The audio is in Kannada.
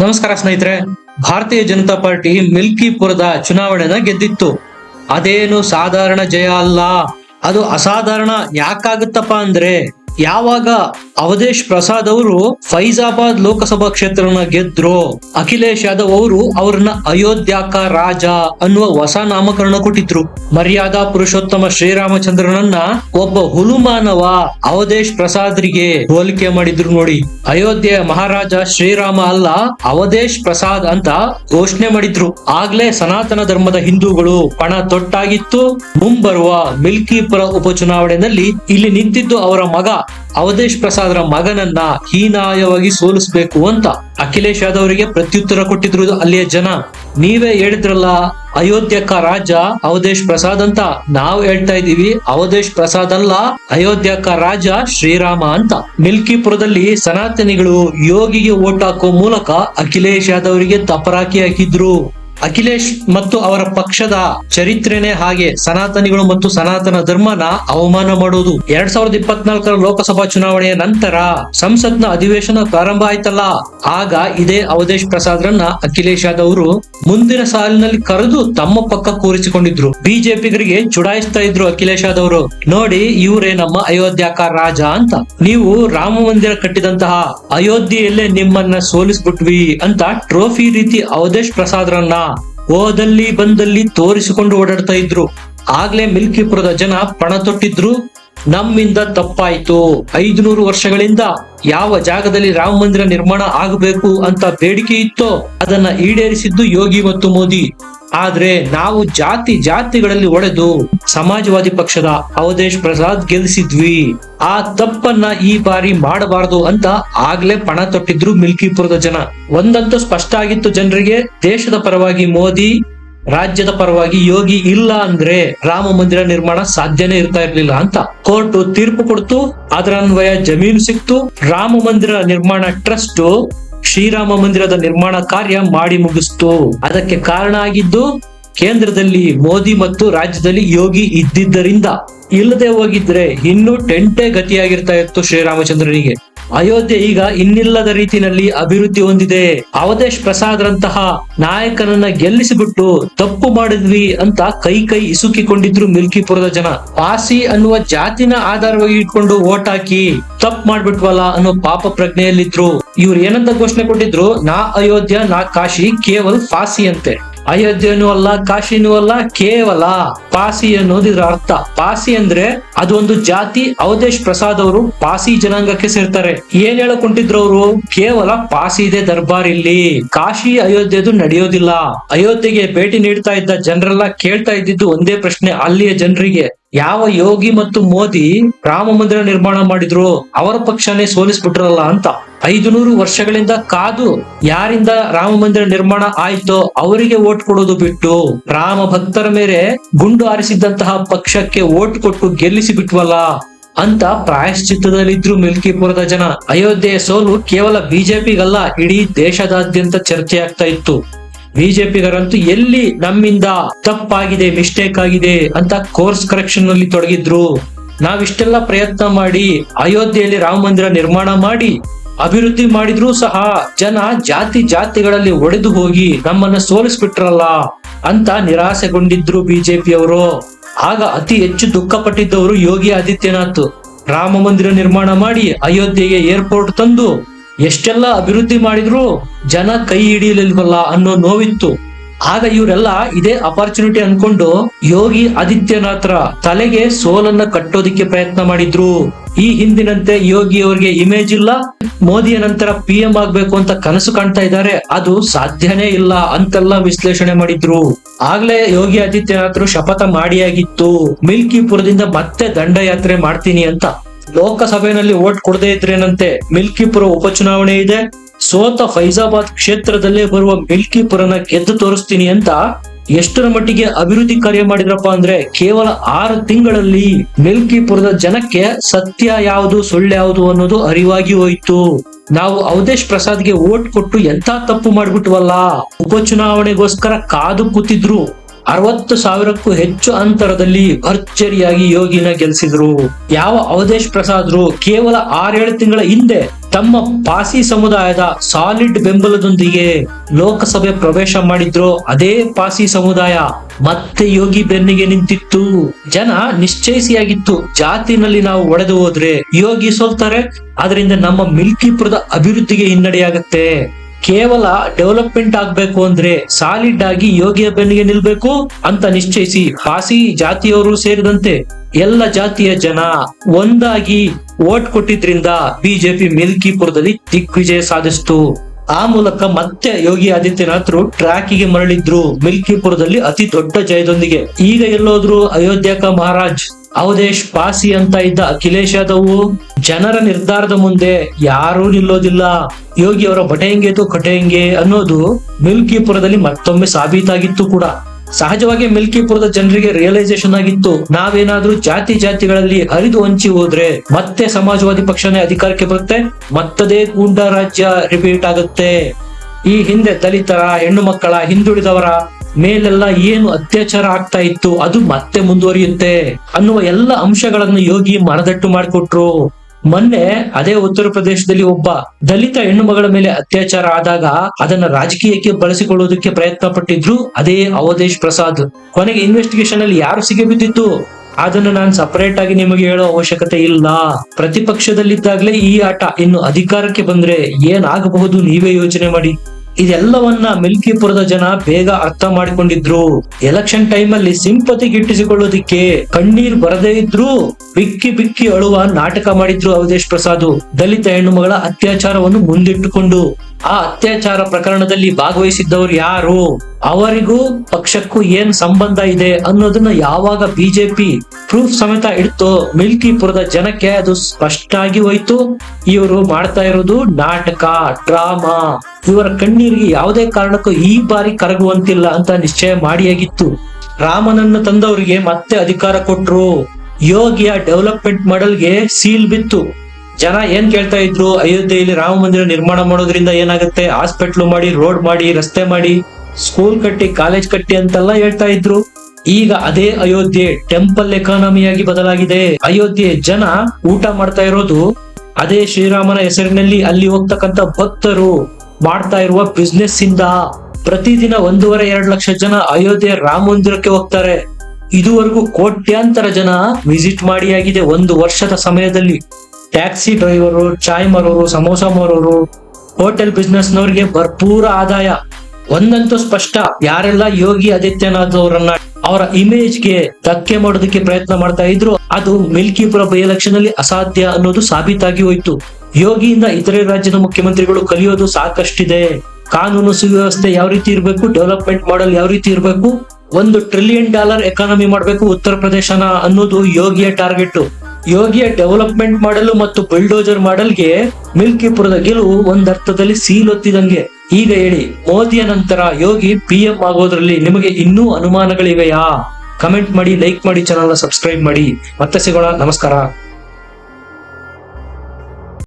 ನಮಸ್ಕಾರ ಸ್ನೇಹಿತರೆ, ಭಾರತೀಯ ಜನತಾ ಪಾರ್ಟಿ ಮಿಲ್ಕಿಪುರದ ಚುನಾವಣೆನ ಗೆದ್ದಿತ್ತು. ಅದೇನು ಸಾಧಾರಣ ಜಯ ಅಲ್ಲ. ಅದು ಅಸಾಧಾರಣ ಯಾಕಾಗುತ್ತಪ್ಪ ಅಂದ್ರೆ ಯಾವಾಗ ಅವಧೇಶ್ ಪ್ರಸಾದ್ ಅವರು ಫೈಜಾಬಾದ್ ಲೋಕಸಭಾ ಕ್ಷೇತ್ರನ ಗೆದ್ರು, ಅಖಿಲೇಶ್ ಯಾದವ್ ಅವರು ಅವ್ರನ್ನ ಅಯೋಧ್ಯಾಕ ರಾಜ ಅನ್ನುವ ಹೊಸ ನಾಮಕರಣ ಕೊಟ್ಟಿದ್ರು. ಮರ್ಯಾದಾ ಪುರುಷೋತ್ತಮ ಶ್ರೀರಾಮಚಂದ್ರನನ್ನ ಒಬ್ಬ ಹುಲುಮಾನವ ಅವಧೇಶ್ ಪ್ರಸಾದ್ರಿಗೆ ಹೋಲಿಕೆ ಮಾಡಿದ್ರು ನೋಡಿ. ಅಯೋಧ್ಯೆಯ ಮಹಾರಾಜ ಶ್ರೀರಾಮ ಅಲ್ಲ, ಅವಧೇಶ್ ಪ್ರಸಾದ್ ಅಂತ ಘೋಷಣೆ ಮಾಡಿದ್ರು. ಆಗ್ಲೇ ಸನಾತನ ಧರ್ಮದ ಹಿಂದೂಗಳು ಪಣ ತೊಟ್ಟಾಗಿತ್ತು. ಮುಂಬರುವ ಮಿಲ್ಕಿಪುರ ಉಪಚುನಾವಣೆಯಲ್ಲಿ ಇಲ್ಲಿ ನಿಂತಿದ್ದು ಅವರ ಮಗ ಅವಧೇಶ್ ಪ್ರಸಾದರ ಮಗನನ್ನ ಹೀನಾಯವಾಗಿ ಸೋಲಿಸಬೇಕು ಅಂತ ಅಖಿಲೇಶ್ ಯಾದವ್ ಅವರಿಗೆ ಪ್ರತ್ಯುತ್ತರ ಕೊಟ್ಟಿದ್ರು ಅಲ್ಲಿಯ ಜನ. ನೀವೇ ಹೇಳಿದ್ರಲ್ಲ, ಅಯೋಧ್ಯಕ ರಾಜ ಅವಧೇಶ್ ಪ್ರಸಾದ್ ಅಂತ. ನಾವು ಹೇಳ್ತಾ ಇದೀವಿ ಅವಧೇಶ್ ಪ್ರಸಾದ್ ಅಲ್ಲ, ಅಯೋಧ್ಯಕ ರಾಜ ಶ್ರೀರಾಮ ಅಂತ. ಮಿಲ್ಕಿಪುರದಲ್ಲಿ ಸನಾತನಿಗಳು ಯೋಗಿಗೆ ಓಟ್ ಹಾಕೋ ಮೂಲಕ ಅಖಿಲೇಶ್ ಯಾದವ್ ಅವರಿಗೆ ತಪರಾಕಿ ಹಾಕಿದ್ರು. ಅಖಿಲೇಶ್ ಮತ್ತು ಅವರ ಪಕ್ಷದ ಚರಿತ್ರೆನೇ ಹಾಗೆ ಸನಾತನಿಗಳು ಮತ್ತು ಸನಾತನ ಧರ್ಮನ ಅವಮಾನ ಮಾಡೋದು ಎರಡ್ ಸಾವಿರದ ಇಪ್ಪತ್ನಾಲ್ಕರ ಲೋಕಸಭಾ ಚುನಾವಣೆಯ ನಂತರ ಸಂಸತ್ನ ಅಧಿವೇಶನ ಪ್ರಾರಂಭ ಆಯ್ತಲ್ಲ. ಆಗ ಇದೇ ಅವಧೇಶ್ ಪ್ರಸಾದ್ರನ್ನ ಅಖಿಲೇಶ್ ಯಾದವ್ ಅವರು ಮುಂದಿನ ಸಾಲಿನಲ್ಲಿ ಕರೆದು ತಮ್ಮ ಪಕ್ಕ ಕೂರಿಸಿಕೊಂಡಿದ್ರು. ಬಿಜೆಪಿಗರಿಗೆ ಚುಡಾಯಿಸ್ತಾ ಇದ್ರು ಅಖಿಲೇಶ್ ಯಾದವ್ ಅವರು. ನೋಡಿ, ಇವರೇ ನಮ್ಮ ಅಯೋಧ್ಯಕ ರಾಜ ಅಂತ. ನೀವು ರಾಮ ಮಂದಿರ ಕಟ್ಟಿದಂತಹ ಅಯೋಧ್ಯೆಯಲ್ಲೇ ನಿಮ್ಮನ್ನ ಸೋಲಿಸ್ಬಿಟ್ವಿ ಅಂತ ಟ್ರೋಫಿ ರೀತಿ ಅವಧೇಶ್ ಪ್ರಸಾದ್ರನ್ನ ಹೋದಲ್ಲಿ ಬಂದಲ್ಲಿ ತೋರಿಸಿಕೊಂಡು ಓಡಾಡ್ತಾ ಇದ್ರು. ಆಗ್ಲೇ ಮಿಲ್ಕಿಪುರದ ಜನ ಪಣ ತೊಟ್ಟಿದ್ರು. ನಮ್ಮಿಂದ ತಪ್ಪಾಯ್ತು. ಐದುನೂರು ವರ್ಷಗಳಿಂದ ಯಾವ ಜಾಗದಲ್ಲಿ ರಾಮ ಮಂದಿರ ನಿರ್ಮಾಣ ಆಗಬೇಕು ಅಂತ ಬೇಡಿಕೆ ಇತ್ತೋ ಅದನ್ನ ಈಡೇರಿಸಿದ್ದು ಯೋಗಿ ಮತ್ತು ಮೋದಿ. ಆದ್ರೆ ನಾವು ಜಾತಿ ಜಾತಿಗಳಲ್ಲಿ ಒಡೆದು ಸಮಾಜವಾದಿ ಪಕ್ಷದ ಅವಧೇಶ್ ಪ್ರಸಾದ್ ಗೆಲ್ಲಿಸಿದ್ವಿ. ಆ ತಪ್ಪನ್ನ ಈ ಬಾರಿ ಮಾಡಬಾರದು ಅಂತ ಆಗ್ಲೇ ಪಣ ತೊಟ್ಟಿದ್ರು ಮಿಲ್ಕಿಪುರದ ಜನ. ಒಂದಂತೂ ಸ್ಪಷ್ಟ ಆಗಿತ್ತು ಜನರಿಗೆ, ದೇಶದ ಪರವಾಗಿ ಮೋದಿ, ರಾಜ್ಯದ ಪರವಾಗಿ ಯೋಗಿ ಇಲ್ಲ ಅಂದ್ರೆ ರಾಮ ಮಂದಿರ ನಿರ್ಮಾಣ ಸಾಧ್ಯನೇ ಇರ್ತಾ ಇರ್ಲಿಲ್ಲ ಅಂತ. ಕೋರ್ಟ್ ತೀರ್ಪು ಕೊಡ್ತು, ಅದರ ಅನ್ವಯ ಜಮೀನು ಸಿಕ್ತು. ರಾಮ ಮಂದಿರ ನಿರ್ಮಾಣ ಟ್ರಸ್ಟ್ ಶ್ರೀರಾಮ ಮಂದಿರದ ನಿರ್ಮಾಣ ಕಾರ್ಯ ಮಾಡಿ ಮುಗಿಸ್ತು. ಅದಕ್ಕೆ ಕಾರಣ ಆಗಿದ್ದು, ಕೇಂದ್ರದಲ್ಲಿ ಮೋದಿ ಮತ್ತು ರಾಜ್ಯದಲ್ಲಿ ಯೋಗಿ ಇದ್ದಿದ್ದರಿಂದ. ಇಲ್ಲದೆ ಹೋಗಿದ್ರೆ ಇನ್ನೂ ಟೆಂಟೆ ಗತಿಯಾಗಿರ್ತಾ ಇತ್ತು ಶ್ರೀರಾಮಚಂದ್ರನಿಗೆ. ಅಯೋಧ್ಯೆ ಈಗ ಇನ್ನಿಲ್ಲದ ರೀತಿಯಲ್ಲಿ ಅಭಿವೃದ್ಧಿ ಹೊಂದಿದೆ. ಅವಧೇಶ್ ಪ್ರಸಾದ್ರಂತಹ ನಾಯಕನನ್ನ ಗೆಲ್ಲಿಸಿಬಿಟ್ಟು ತಪ್ಪು ಮಾಡಿದ್ವಿ ಅಂತ ಕೈ ಕೈ ಇಸುಕಿಕೊಂಡಿದ್ರು ಮಿಲ್ಕಿಪುರದ ಜನ. ಪಾಸಿ ಅನ್ನುವ ಜಾತಿನ ಆಧಾರವಾಗಿ ಇಟ್ಕೊಂಡು ಓಟ್ ಹಾಕಿ ತಪ್ಪು ಮಾಡ್ಬಿಟ್ವಲ್ಲ ಅನ್ನೋ ಪಾಪ ಪ್ರಜ್ಞೆಯಲ್ಲಿದ್ರು. ಇವ್ರು ಏನಂತ ಘೋಷಣೆ ಕೊಟ್ಟಿದ್ರು, ನಾ ಅಯೋಧ್ಯ, ನಾ ಕಾಶಿ ಕೇವಲ ಫಾಸಿ ಅಂತೆ. ಅಯೋಧ್ಯೆನೂ ಅಲ್ಲ ಕಾಶಿನೂ ಅಲ್ಲ ಕೇವಲ ಪಾಸಿ ಅನ್ನೋದು ಇದರ ಅರ್ಥ. ಪಾಸಿ ಅಂದ್ರೆ ಅದೊಂದು ಜಾತಿ ಅವಧೇಶ್ ಪ್ರಸಾದ್ ಅವರು ಪಾಸಿ ಜನಾಂಗಕ್ಕೆ ಸೇರ್ತಾರೆ. ಏನ್ ಹೇಳಕೊಂಡಿದ್ರು ಅವರು? ಕೇವಲ ಪಾಸಿ ಇದೆ ದರ್ಬಾರ್ ಇಲ್ಲಿ ಕಾಶಿ ಅಯೋಧ್ಯೆದು ನಡೆಯೋದಿಲ್ಲ. ಅಯೋಧ್ಯೆಗೆ ಭೇಟಿ ನೀಡ್ತಾ ಇದ್ದ ಜನರೆಲ್ಲ ಕೇಳ್ತಾ ಇದ್ದಿದ್ದು ಒಂದೇ ಪ್ರಶ್ನೆ ಅಲ್ಲಿಯ ಜನರಿಗೆ. ಯಾವ ಯೋಗಿ ಮತ್ತು ಮೋದಿ ರಾಮ ಮಂದಿರ ನಿರ್ಮಾಣ ಮಾಡಿದ್ರು, ಅವರ ಪಕ್ಷನೇ ಸೋಲಿಸ್ಬಿಟ್ರಲ್ಲ ಅಂತ. ಐದು ನೂರು ವರ್ಷಗಳಿಂದ ಕಾದು ಯಾರಿಂದ ರಾಮ ಮಂದಿರ ನಿರ್ಮಾಣ ಆಯ್ತೋ ಅವರಿಗೆ ಓಟ್ ಕೊಡೋದು ಬಿಟ್ಟು, ರಾಮ ಭಕ್ತರ ಮೇಲೆ ಗುಂಡು ಆರಿಸಿದಂತಹ ಪಕ್ಷಕ್ಕೆ ಓಟ್ ಕೊಟ್ಟು ಗೆಲ್ಲಿಸಿ ಬಿಟ್ವಲ್ಲ ಅಂತ ಪ್ರಾಯಶ್ಚಿತ್ತದಲ್ಲಿದ್ರು ಮಿಲ್ಕಿಪುರದ ಜನ. ಅಯೋಧ್ಯೆಯ ಸೋಲು ಕೇವಲ ಬಿಜೆಪಿಗಲ್ಲ, ಇಡೀ ದೇಶದಾದ್ಯಂತ ಚರ್ಚೆ ಆಗ್ತಾ ಇತ್ತು. ಬಿಜೆಪಿಗರಂತೂ ಎಲ್ಲಿ ನಮ್ಮಿಂದ ತಪ್ಪಾಗಿದೆ ಮಿಸ್ಟೇಕ್ ಆಗಿದೆ ಅಂತ ಕೋರ್ಸ್ ಕರೆಕ್ಷನ್ನಲ್ಲಿ ತೊಡಗಿದ್ರು. ನಾವಿಷ್ಟೆಲ್ಲ ಪ್ರಯತ್ನ ಮಾಡಿ, ಅಯೋಧ್ಯೆಯಲ್ಲಿ ರಾಮ ಮಂದಿರ ನಿರ್ಮಾಣ ಮಾಡಿ, ಅಭಿವೃದ್ಧಿ ಮಾಡಿದ್ರು ಸಹ ಜನ ಜಾತಿ ಜಾತಿಗಳಲ್ಲಿ ಒಡೆದು ಹೋಗಿ ನಮ್ಮನ್ನ ಸೋಲಿಸ್ಬಿಟ್ರಲ್ಲ ಅಂತ ನಿರಾಸೆಗೊಂಡಿದ್ರು ಬಿಜೆಪಿಯವರು. ಆಗ ಅತಿ ಹೆಚ್ಚು ದುಃಖಪಟ್ಟಿದ್ದವರು ಯೋಗಿ ಆದಿತ್ಯನಾಥ್. ರಾಮ ಮಂದಿರ ನಿರ್ಮಾಣ ಮಾಡಿ, ಅಯೋಧ್ಯೆಗೆ ಏರ್ಪೋರ್ಟ್ ತಂದು ಎಷ್ಟೆಲ್ಲ ಅಭಿವೃದ್ಧಿ ಮಾಡಿದ್ರು ಜನ ಕೈ ಹಿಡಿಯಲಿಲ್ವಲ್ಲ ಅನ್ನೋ ನೋವಿತ್ತು. ಆಗ ಇವರೆಲ್ಲ ಇದೇ ಅಪರ್ಚುನಿಟಿ ಅನ್ಕೊಂಡು ಯೋಗಿ ಆದಿತ್ಯನಾಥ್ರ ತಲೆಗೆ ಸೋಲನ್ನ ಕಟ್ಟೋದಿಕ್ಕೆ ಪ್ರಯತ್ನ ಮಾಡಿದ್ರು. ಈ ಹಿಂದಿನಂತೆ ಯೋಗಿ ಅವರಿಗೆ ಇಮೇಜ್ ಇಲ್ಲ, ಮೋದಿಯ ನಂತರ ಪಿ ಎಂ ಆಗ್ಬೇಕು ಅಂತ ಕನಸು ಕಾಣ್ತಾ ಇದ್ದಾರೆ. ಅದು ಸಾಧ್ಯನೇ ಇಲ್ಲ ಅಂತೆಲ್ಲ ವಿಶ್ಲೇಷಣೆ ಮಾಡಿದ್ರು. ಆಗ್ಲೇ ಯೋಗಿ ಆದಿತ್ಯನಾಥ್ರು ಶಪಥ ಮಾಡಿಯಾಗಿತ್ತು. ಮಿಲ್ಕಿಪುರದಿಂದ ಮತ್ತೆ ದಂಡಯಾತ್ರೆ ಮಾಡ್ತೀನಿ ಅಂತ. ಲೋಕಸಭೆಯಲ್ಲಿ ಓಟ್ ಕೊಡದೇ ಇದ್ರೇನಂತೆ ಮಿಲ್ಕಿಪುರ ಉಪಚುನಾವಣೆ ಇದೆ. ಸೋತ ಫೈಜಾಬಾದ್ ಕ್ಷೇತ್ರದಲ್ಲೇ ಬರುವ ಮಿಲ್ಕಿಪುರನ ಗೆದ್ದು ತೋರಿಸ್ತೀನಿ ಅಂತ ಎಷ್ಟರ ಮಟ್ಟಿಗೆ ಅಭಿವೃದ್ಧಿ ಕಾರ್ಯ ಮಾಡಿದ್ರಪ್ಪ ಅಂದ್ರೆ ಕೇವಲ ಆರು ತಿಂಗಳಲ್ಲಿ ಮಿಲ್ಕಿಪುರದ ಜನಕ್ಕೆ ಸತ್ಯ ಯಾವುದು, ಸುಳ್ಳು ಯಾವುದು ಅನ್ನೋದು ಅರಿವಾಗಿ ಹೋಯ್ತು. ನಾವು ಅವಧೇಶ್ ಪ್ರಸಾದ್ಗೆ ಓಟ್ ಕೊಟ್ಟು ಎಂತ ತಪ್ಪು ಮಾಡ್ಬಿಟ್ವಲ್ಲ? ಉಪಚುನಾವಣೆಗೋಸ್ಕರ ಕಾದು ಕೂತಿದ್ರು. ಅರವತ್ತು ಸಾವಿರಕ್ಕೂ ಹೆಚ್ಚು ಅಂತರದಲ್ಲಿ ಭರ್ಜರಿಯಾಗಿ ಯೋಗಿನ ಗೆಲ್ಸಿದ್ರು. ಯಾವ ಅವಧೇಶ್ ಪ್ರಸಾದ್ರು ಕೇವಲ ಆರೇಳು ತಿಂಗಳ ಹಿಂದೆ ತಮ್ಮ ಪಾಸಿ ಸಮುದಾಯದ ಸಾಲಿಡ್ ಬೆಂಬಲದೊಂದಿಗೆ ಲೋಕಸಭೆ ಪ್ರವೇಶ ಮಾಡಿದ್ರು, ಅದೇ ಪಾಸಿ ಸಮುದಾಯ ಮತ್ತೆ ಯೋಗಿ ಬೆನ್ನಿಗೆ ನಿಂತಿತ್ತು. ಜನ ನಿಶ್ಚಯಿಸಿಯಾಗಿತ್ತು, ಜಾತಿನಲ್ಲಿ ನಾವು ಒಡೆದು ಹೋದ್ರೆ ಯೋಗಿ ಸೋಲ್ತಾರೆ ಅದರಿಂದ ನಮ್ಮ ಮಿಲ್ಕಿಪುರದ ಅಭಿವೃದ್ಧಿಗೆ ಹಿನ್ನಡೆಯಾಗತ್ತೆ. ಕೇವಲ ಡೆವಲಪ್ಮೆಂಟ್ ಆಗ್ಬೇಕು ಅಂದ್ರೆ ಸಾಲಿಡ್ ಆಗಿ ಯೋಗಿಯ ಬೆನ್ನಿಗೆ ನಿಲ್ಬೇಕು ಅಂತ ನಿಶ್ಚಯಿಸಿ ಪಾಸಿ ಜಾತಿಯವರು ಸೇರಿದಂತೆ ಎಲ್ಲ ಜಾತಿಯ ಜನ ಒಂದಾಗಿ ವೋಟ್ ಕೊಟ್ಟಿದ್ರಿಂದ ಬಿಜೆಪಿ ಮಿಲ್ಕಿಪುರದಲ್ಲಿ ದಿಗ್ವಿಜಯ ಸಾಧಿಸ್ತು. ಆ ಮೂಲಕ ಮತ್ತೆ ಯೋಗಿ ಆದಿತ್ಯನಾಥ್ರು ಟ್ರ್ಯಾಕಿಗೆ ಮರಳಿದ್ರು. ಮಿಲ್ಕಿಪುರದಲ್ಲಿ ಅತಿ ದೊಡ್ಡ ಜಯದೊಂದಿಗೆ. ಈಗ ಎಲ್ಲೋದ್ರು ಅಯೋಧ್ಯಕ ಮಹಾರಾಜ್ ಅವಧೇಶ್ ಪಾಸಿ ಅಂತ ಇದ್ದ ಅಖಿಲೇಶ್ ಯಾದವ್ ಜನರ ನಿರ್ಧಾರದ ಮುಂದೆ ಯಾರೂ ನಿಲ್ಲೋದಿಲ್ಲ. ಯೋಗಿ ಅವರ ಬಟೆಂಗೆ ಕಟೆಂಗೆ ಅನ್ನೋದು ಮಿಲ್ಕಿಪುರದಲ್ಲಿ ಮತ್ತೊಮ್ಮೆ ಸಾಬೀತಾಗಿತ್ತು ಕೂಡ. ಸಹಜವಾಗಿ ಮಿಲ್ಕಿಪುರದ ಜನರಿಗೆ ರಿಯಲೈಸೇಷನ್ ಆಗಿತ್ತು. ನಾವೇನಾದ್ರೂ ಜಾತಿ ಜಾತಿಗಳಲ್ಲಿ ಹರಿದು ಹಂಚಿ ಹೋದ್ರೆ ಮತ್ತೆ ಸಮಾಜವಾದಿ ಪಕ್ಷನೇ ಅಧಿಕಾರಕ್ಕೆ ಬರುತ್ತೆ, ಮತ್ತದೇ ಗೂಂಡಾ ರಾಜ್ಯ ರಿಪೀಟ್ ಆಗುತ್ತೆ. ಈ ಹಿಂದೆ ದಲಿತರ, ಹೆಣ್ಣು ಮಕ್ಕಳ, ಹಿಂದುಳಿದವರ ಮೇಲೆಲ್ಲ ಏನು ಅತ್ಯಾಚಾರ ಆಗ್ತಾ ಇತ್ತು, ಅದು ಮತ್ತೆ ಮುಂದುವರಿಯುತ್ತೆ ಅನ್ನುವ ಎಲ್ಲ ಅಂಶಗಳನ್ನು ಯೋಗಿ ಮನದಟ್ಟು ಮಾಡಿಕೊಟ್ರು. ಮೊನ್ನೆ ಅದೇ ಉತ್ತರ ಪ್ರದೇಶದಲ್ಲಿ ಒಬ್ಬ ದಲಿತ ಹೆಣ್ಣು ಮಗಳ ಮೇಲೆ ಅತ್ಯಾಚಾರ ಆದಾಗ ಅದನ್ನ ರಾಜಕೀಯಕ್ಕೆ ಬಳಸಿಕೊಳ್ಳುವುದಕ್ಕೆ ಪ್ರಯತ್ನ ಪಟ್ಟಿದ್ರು ಅದೇ ಅವಧೇಶ್ ಪ್ರಸಾದ್. ಕೊನೆಗೆ ಇನ್ವೆಸ್ಟಿಗೇಷನ್ ಅಲ್ಲಿ ಯಾರು ಸಿಗಬಿದ್ದಿತ್ತು ಅದನ್ನು ನಾನು ಸಪರೇಟ್ ಆಗಿ ನಿಮಗೆ ಹೇಳೋ ಅವಶ್ಯಕತೆ ಇಲ್ಲ. ಪ್ರತಿಪಕ್ಷದಲ್ಲಿದ್ದಾಗಲೇ ಈ ಆಟ ಇನ್ನು ಅಧಿಕಾರಕ್ಕೆ ಬಂದ್ರೆ ಏನಾಗಬಹುದು ನೀವೇ ಯೋಚನೆ ಮಾಡಿ. ಇದೆಲ್ಲವನ್ನ ಮಿಲ್ಕಿಪುರದ ಜನ ಬೇಗ ಅರ್ಥ ಮಾಡಿಕೊಂಡಿದ್ರು. ಎಲೆಕ್ಷನ್ ಟೈಮ್ ಅಲ್ಲಿ ಸಿಂಪತಿ ಗಿಟ್ಟಿಸಿಕೊಳ್ಳೋದಿಕ್ಕೆ ಕಣ್ಣೀರ್ ಬರದೇ ಇದ್ರು ಬಿಕ್ಕಿ ಬಿಕ್ಕಿ ಅಳುವ ನಾಟಕ ಮಾಡಿದ್ರು ಅವಧೇಶ್ ಪ್ರಸಾದ್. ದಲಿತ ಹೆಣ್ಣು ಮಗಳ ಅತ್ಯಾಚಾರವನ್ನು ಮುಂದಿಟ್ಟುಕೊಂಡು ಆ ಅತ್ಯಾಚಾರ ಪ್ರಕರಣದಲ್ಲಿ ಭಾಗವಹಿಸಿದ್ದವರು ಯಾರು? ಅವರಿಗೂ ಪಕ್ಷಕ್ಕೂ ಏನ್ ಸಂಬಂಧ ಇದೆ ಅನ್ನೋದನ್ನ ಯಾವಾಗ ಬಿಜೆಪಿ ಪ್ರೂಫ್ ಸಮೇತ ಇಡ್ತೋ ಮಿಲ್ಕಿಪುರದ ಜನಕ್ಕೆ ಅದು ಸ್ಪಷ್ಟ ಆಗಿ ಹೋಯ್ತು. ಇವರು ಮಾಡ್ತಾ ಇರೋದು ನಾಟಕ, ಡ್ರಾಮಾ. ಇವರ ಕಣ್ಣೀರಿಗೆ ಯಾವುದೇ ಕಾರಣಕ್ಕೂ ಈ ಬಾರಿ ಕರಗುವಂತಿಲ್ಲ ಅಂತ ನಿಶ್ಚಯ ಮಾಡಿಯಾಗಿತ್ತು. ರಾಮನನ್ನು ತಂದವರಿಗೆ ಮತ್ತೆ ಅಧಿಕಾರ ಕೊಟ್ರು. ಯೋಗಿಯ ಡೆವಲಪ್ಮೆಂಟ್ ಮಾಡಲ್ಗೆ ಸೀಲ್ ಬಿತ್ತು. ಜನ ಏನ್ ಕೇಳ್ತಾ ಇದ್ರು, ಅಯೋಧ್ಯೆಯಲ್ಲಿ ರಾಮ ಮಂದಿರ ನಿರ್ಮಾಣ ಮಾಡೋದ್ರಿಂದ ಏನಾಗುತ್ತೆ? ಹಾಸ್ಪಿಟ್ಲು ಮಾಡಿ, ರೋಡ್ ಮಾಡಿ, ರಸ್ತೆ ಮಾಡಿ, ಸ್ಕೂಲ್ ಕಟ್ಟಿ, ಕಾಲೇಜ್ ಕಟ್ಟಿ ಅಂತೆಲ್ಲ ಹೇಳ್ತಾ ಇದ್ರು. ಈಗ ಅದೇ ಅಯೋಧ್ಯೆ ಟೆಂಪಲ್ ಎಕಾನಮಿಯಾಗಿ ಬದಲಾಗಿದೆ. ಅಯೋಧ್ಯೆ ಜನ ಊಟ ಮಾಡ್ತಾ ಇರೋದು, ಅದೇ ಶ್ರೀರಾಮನ ಹೆಸರಿನಲ್ಲಿ ಅಲ್ಲಿ ಹೋಗ್ತಕ್ಕಂತ ಭಕ್ತರು ಮಾಡ್ತಾ ಇರುವ ಬಿಸ್ನೆಸ್ ಇಂದ. ಪ್ರತಿದಿನ ಒಂದೂವರೆ, ಎರಡು ಲಕ್ಷ ಜನ ಅಯೋಧ್ಯೆ ರಾಮ ಮಂದಿರಕ್ಕೆ ಹೋಗ್ತಾರೆ. ಇದುವರೆಗೂ ಕೋಟ್ಯಾಂತರ ಜನ ವಿಸಿಟ್ ಮಾಡಿ ಆಗಿದೆ ಒಂದು ವರ್ಷದ ಸಮಯದಲ್ಲಿ. ಟ್ಯಾಕ್ಸಿ ಡ್ರೈವರು, ಚಾಯ್ ಮಾರೋರು, ಸಮೋಸ ಮಾರೋರು, ಹೋಟೆಲ್ ಬಿಸ್ನೆಸ್ನವ್ರಿಗೆ ಭರ್ಪೂರ ಆದಾಯ. ಒಂದಂತೂ ಸ್ಪಷ್ಟ, ಯಾರೆಲ್ಲ ಯೋಗಿ ಆದಿತ್ಯನಾಥ್ ಅವರನ್ನ ಅವರ ಇಮೇಜ್ಗೆ ಧಕ್ಕೆ ಮಾಡೋದಕ್ಕೆ ಪ್ರಯತ್ನ ಮಾಡ್ತಾ ಇದ್ರು, ಅದು ಮಿಲ್ಕಿಪುರ ಬೈ ಎಲೆಕ್ಷನ್ ಅಸಾಧ್ಯ ಅನ್ನೋದು ಸಾಬೀತಾಗಿ ಹೋಯ್ತು. ಯೋಗಿಯಿಂದ ಇತರೆ ರಾಜ್ಯದ ಮುಖ್ಯಮಂತ್ರಿಗಳು ಕಲಿಯೋದು ಸಾಕಷ್ಟಿದೆ. ಕಾನೂನು ಸುವ್ಯವಸ್ಥೆ ಯಾವ ರೀತಿ ಇರಬೇಕು, ಡೆವಲಪ್ಮೆಂಟ್ ಮಾಡಲ್ ಯಾವ ರೀತಿ ಇರಬೇಕು, ಒಂದು ಟ್ರಿಲಿಯನ್ ಡಾಲರ್ ಎಕಾನಮಿ ಮಾಡಬೇಕು ಉತ್ತರ ಪ್ರದೇಶನ ಅನ್ನೋದು ಯೋಗಿಯ ಟಾರ್ಗೆಟ್ ಯೋಗಿಯ ಡೆವಲಪ್ಮೆಂಟ್ ಮಾಡಲು ಮತ್ತು ಬಿಲ್ಡೋಜರ್ ಮಾಡಲ್ಗೆ ಮಿಲ್ಕಿಪುರದ ಗೆಲುವು ಒಂದರ್ಥದಲ್ಲಿ ಸೀಲ್ ಒತ್ತಿದಂಗೆ ಈಗ ಹೇಳಿ, ಮೋದಿಯ ನಂತರ ಯೋಗಿ ಪಿ ಎಂ ಆಗೋದ್ರಲ್ಲಿ ನಿಮಗೆ ಇನ್ನೂ ಅನುಮಾನಗಳಿವೆಯಾ? ಕಮೆಂಟ್ ಮಾಡಿ, ಲೈಕ್ ಮಾಡಿ ಚಾನಲ್ ಸಬ್ಸ್ಕ್ರೈಬ್ ಮಾಡಿ. ಮತ್ತೆ ಸಿಗೋಣ. ನಮಸ್ಕಾರ.